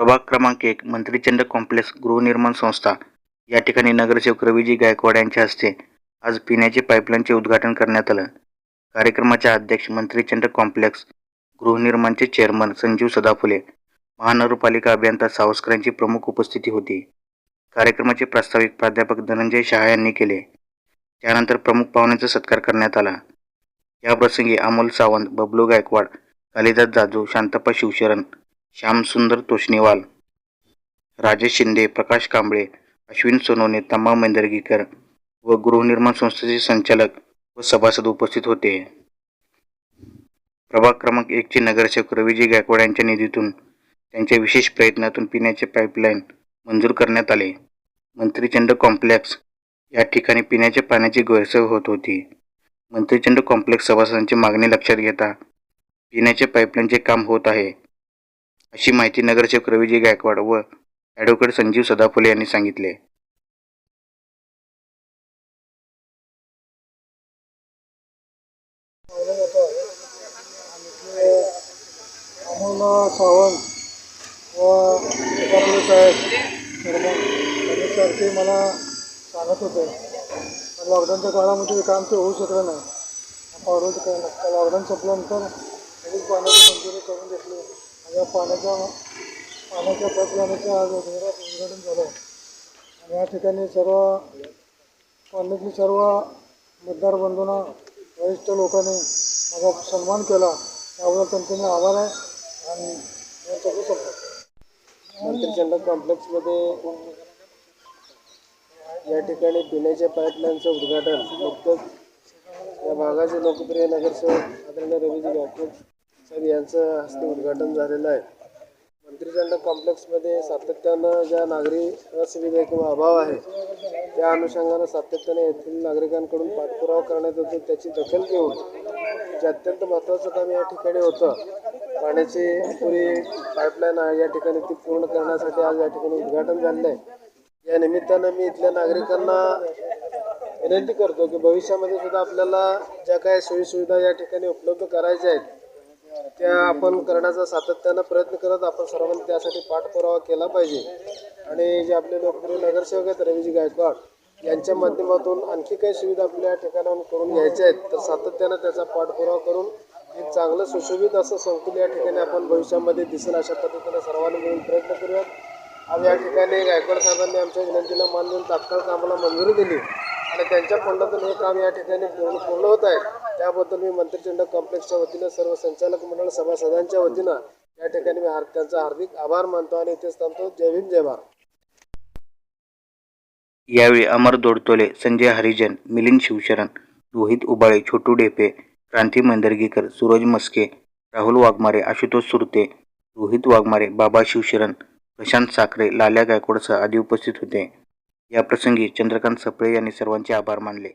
प्रभाग क्रमांक एक मंत्रीचंद कॉम्प्लेक्स गृहनिर्माण संस्था. या ठिकाणी नगरसेवक रवीजी गायकवाड यांच्या हस्ते आज पिण्याचे पाईपलाईनचे उद्घाटन करण्यात आलं. कार्यक्रमाच्या अध्यक्ष मंत्रीचंद कॉम्प्लेक्स गृहनिर्माणचे चेअरमन संजीव सदाफुले महानगरपालिका अभियंता सावस्करांची प्रमुख उपस्थिती होती. कार्यक्रमाचे प्रास्ताविक प्राध्यापक धनंजय शहा यांनी केले. त्यानंतर प्रमुख पाहुण्यांचा सत्कार करण्यात आला. याप्रसंगी अमोल सावंत बबलू गायकवाड कालिदास जाजू शांतप्पा शिवशरण श्यामसुंदर तोष्णीवाल राजेश शिंदे प्रकाश कांबळे अश्विन सोनवणे तंबा मेंदरगीकर व गृहनिर्माण संस्थेचे संचालक व सभासद उपस्थित होते. प्रभाग क्रमांक एकचे नगरसेवक रविजी गायकवाड यांच्या निधीतून त्यांच्या विशेष प्रयत्नातून पिण्याचे पाईपलाईन मंजूर करण्यात आले. मंत्रीचंद कॉम्प्लेक्स या ठिकाणी पिण्याच्या पाण्याची गैरसोय होत होती. मंत्रीचंद कॉम्प्लेक्स सभासदांची मागणी लक्षात घेता पिण्याचे पाईपलाईनचे काम होत आहे. अशी माहिती नगरसेवक रविजी गायकवाड व ॲडव्होकेट संजीव सदाफुले यांनी सांगितले. अमोल सावंत व साहेब चेअरमन यांच्यासारखे मला सांगत होते. पण लॉकडाऊनच्या काळामध्ये काम ते होऊ शकलं नाही. पावडर लॉकडाऊन संपल्यानंतर लगेच पाण्याची मंजुरी करून घेतली. या पाण्याच्या पाण्याच्या पाईपलाईनचं आज उद्घाटन उद्घाटन झालं. आणि या ठिकाणी सर्व कॉलनीतली सर्व मतदार बंधूंना वरिष्ठ लोकांनी माझा सन्मान केला. त्याबद्दल त्यांचे मी आभार आहे आणि यांच्याकडे संपर्क मंत्रिचंद कॉम्प्लेक्समध्ये या ठिकाणी पिण्याच्या पाईपलाईनचं उद्घाटन नुकतंच या भागाचे लोकप्रिय नगरसेवक आदरणीय रवीजी गायकवाड साहेब यांचं हस्ते उद्घाटन झालेलं आहे. मंत्रिचंद कॉम्प्लेक्समध्ये सातत्यानं ज्या नागरी असुविधा किंवा अभाव आहे त्या अनुषंगानं सातत्याने येथील नागरिकांकडून पाठपुरावा करण्यात येतो त्याची दखल घेऊन जे अत्यंत महत्त्वाचं काम या ठिकाणी होतं पाण्याची पुरी पाईपलाईन आहे या ठिकाणी ती पूर्ण करण्यासाठी आज या ठिकाणी उद्घाटन झालेलं आहे. या निमित्तानं मी इथल्या नागरिकांना विनंती करतो की भविष्यामध्ये सुद्धा आपल्याला ज्या काही सोयीसुविधा या ठिकाणी उपलब्ध करायच्या आहेत त्या आपण करण्याचा सातत्यानं प्रयत्न करत आपण सर्वांनी त्यासाठी पाठपुरावा केला पाहिजे. आणि जे आपले लोकप्रिय नगरसेवक आहेत रवीजी गायकवाड यांच्या माध्यमातून आणखी काही सुविधा आपल्या ठिकाणाहून करून घ्यायच्या आहेत. तर सातत्यानं त्याचा पाठपुरावा करून एक चांगलं सुशोभित असं संकुल या ठिकाणी आपण भविष्यामध्ये दिसेल अशा पद्धतीनं सर्वांनी मिळून प्रयत्न करूयात. आज या ठिकाणी गायकवाड साहेबांनी आमच्या विनंतीला मान देऊन तात्काळ कामाला मंजुरी दिली. आणि त्यांच्या फंडातून हे काम या ठिकाणी पूर्ण पूर्ण होत आहे. त्याबद्दल मी मंत्रिचंड कॉम्प्लेक्सच्या वतीनं सर्व संचालक मंडळ सभासदांच्या वतीनं या ठिकाणी मी हार त्यांचा हार्दिक आभार मानतो आणि इथेच थांबतो. जय भीम जय भारत. यावेळी अमर दोडतोले संजय हरिजन मिलिंद शिवशरण रोहित उबाळे छोटू डेपे क्रांती मंदरगीकर सूरज मस्के राहुल वाघमारे आशुतोष सुरते रोहित वाघमारे बाबा शिवशरण प्रशांत साखरे लाल्या गायकवाडसह आदी उपस्थित होते. याप्रसंगी चंद्रकांत सपळे यांनी सर्वांचे आभार मानले.